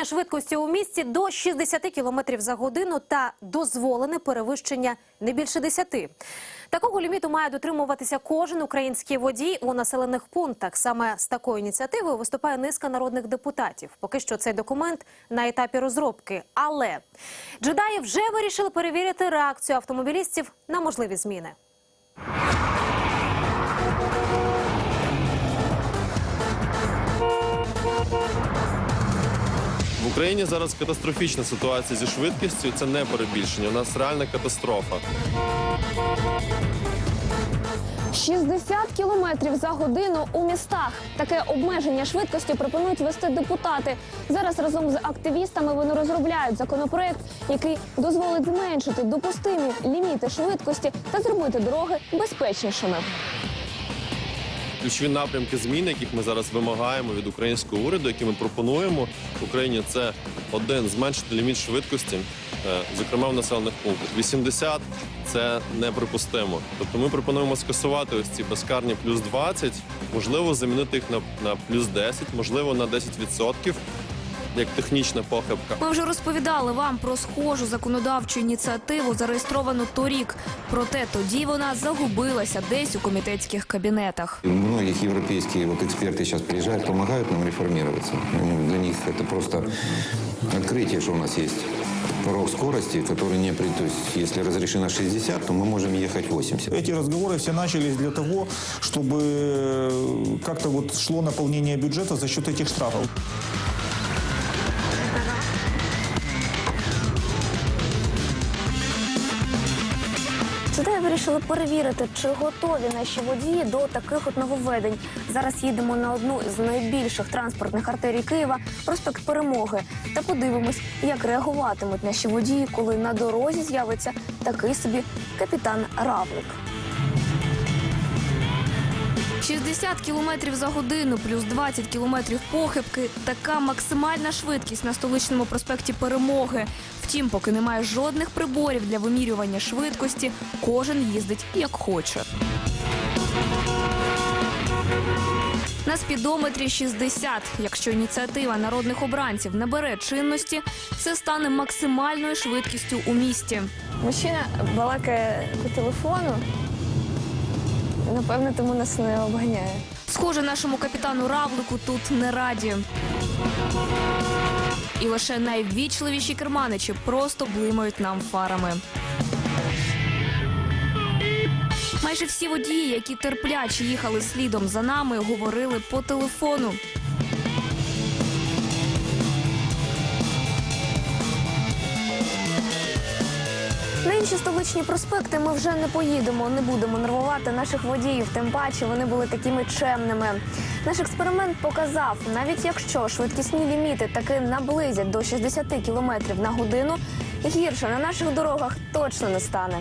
обмеження швидкості у місті до 60 км за годину та дозволене перевищення не більше 10. Такого ліміту має дотримуватися кожен український водій у населених пунктах. Саме з такою ініціативою виступає низка народних депутатів. Поки що цей документ на етапі розробки. Але джедаї вже вирішили перевірити реакцію автомобілістів на можливі зміни. В Україні зараз катастрофічна ситуація зі швидкістю. Це не перебільшення. У нас реальна катастрофа. 60 кілометрів за годину у містах. Таке обмеження швидкості пропонують вести депутати. Зараз разом з активістами вони розробляють законопроект, який дозволить зменшити допустимі ліміти швидкості та зробити дороги безпечнішими. Ключові напрямки змін, яких ми зараз вимагаємо від українського уряду, які ми пропонуємо Україні, це один зменшити ліміт швидкості, е, зокрема в населених пунктах. 80 – це неприпустимо. Тобто ми пропонуємо скасувати ось ці безкарні плюс 20, можливо, замінити їх на, на плюс 10, можливо, на 10%, як технічна похибка. Ми вже розповідали вам про схожу законодавчу ініціативу, зареєстровану торік. Проте тоді вона загубилася десь у комітетських кабінетах. И Многих европейские вот эксперты сейчас приезжают, помогают нам реформироваться. Они- Для них это просто открытие, что у нас есть порог скорости, который не... при- То есть, если разрешено 60, то мы можем ехать 80. Эти разговоры все начались для того, чтобы э, как-то вот шло наполнение бюджета за счет этих штрафов. Джедаї вирішили перевірити, чи готові наші водії до таких от нововведень. Зараз їдемо на одну з найбільших транспортних артерій Києва, проспект Перемоги, та подивимось, як реагуватимуть наші водії, коли на дорозі з'явиться такий собі капітан Равлик. 60 кілометрів за годину плюс 20 кілометрів похибки – така максимальна швидкість на столичному проспекті Перемоги. Втім, поки немає жодних приборів для вимірювання швидкості, кожен їздить як хоче. На спідометрі 60. Якщо ініціатива народних обранців набере чинності, це стане максимальною швидкістю у місті. Мужчина балакає по телефону. Напевно, тому нас не обганяє. Схоже, нашому капітану Равлику тут не раді. І лише найввічливіші керманичі просто блимають нам фарами. Майже всі водії, які терпляче їхали слідом за нами, говорили по телефону. Інші столичні проспекти ми вже не поїдемо, не будемо нервувати наших водіїв. Тим паче вони були такими чемними. Наш експеримент показав, навіть якщо швидкісні ліміти таки наблизять до 60 км на годину, гірше на наших дорогах точно не стане.